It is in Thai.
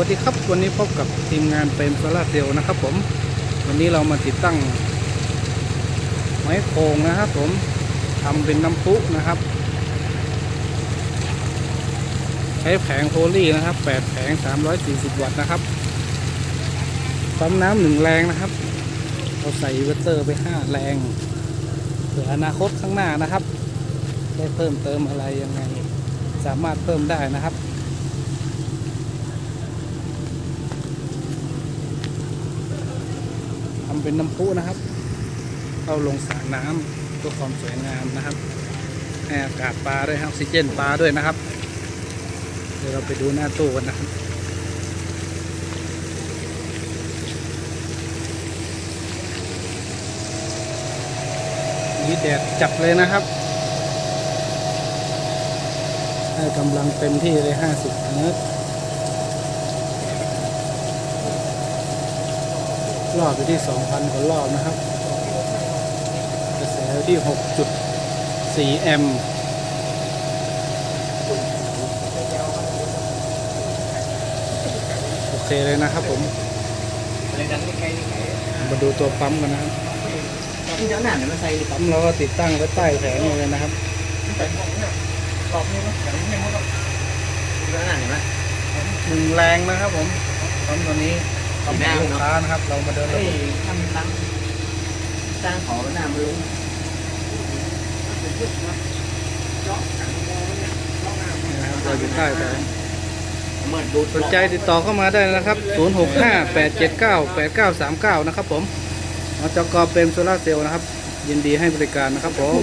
วัสดีครับ วันนี้พบกับทีมงานเปรมโซลาเซลล์นะครับผม วันนี้เรามาติดตั้ง ไม้โครงนะครับผมทำเป็นน้ำพุนะครับ ใช้แผงโพลีนะครับ8แผง 340 วัตต์นะครับปั๊มน้ำหนึ่งแรงนะครับ เราใส่เวเตอร์ไป 5 แรง เผื่ออนาคตข้างหน้านะครับ ได้เพิ่มเติมอะไรยังไง สามารถเพิ่มได้นะครับ ทำ เป็นน้ำพุนะครับเข้าลงสระน้ำเพื่อความสวยงามนะครับให้อากาศปลาด้วยครับออกซิเจนปลาด้วยนะครับ เดี๋ยวเราไปดูหน้าตู้กันนะครับนี่แดดจับเลยนะครับให้กำลังเต็มที่เลย 50เฮิร์ต รอบอยู่ที่ 2,000กว่ารอบนะครับ กระแสอยู่ที่ 6.4 แอมป์โอเคเลยนะครับผมอะไรดังใกล้ๆไกลมาดูตัวปั๊มกันนะครับๆที่เจ้าหน้าเนี่ยมาใส่ปั๊มเราก็ติดตั้งไว้ใต้แผงเลยนะครับกรอบนี่มั้งอย่างนี้มั้งก็เจ้าหน้าเนี่ยมั้ยหนึ่งแรงนะครับผมปั๊มตัวนี้ ปั๊มของลูกค้านะครับ เรามาเดินระเฮ้ยบบทำตั้งสร้งขอหน้ามาลุงนะครับเราอยู่ใต้แผงเหมือนดูสนใจติดต่อเข้ามาได้นะครับ 0658798939 นะครับผมมจกเปรมโซลาร์เซลล์นะครับ ยินดีให้บริการนะครับผม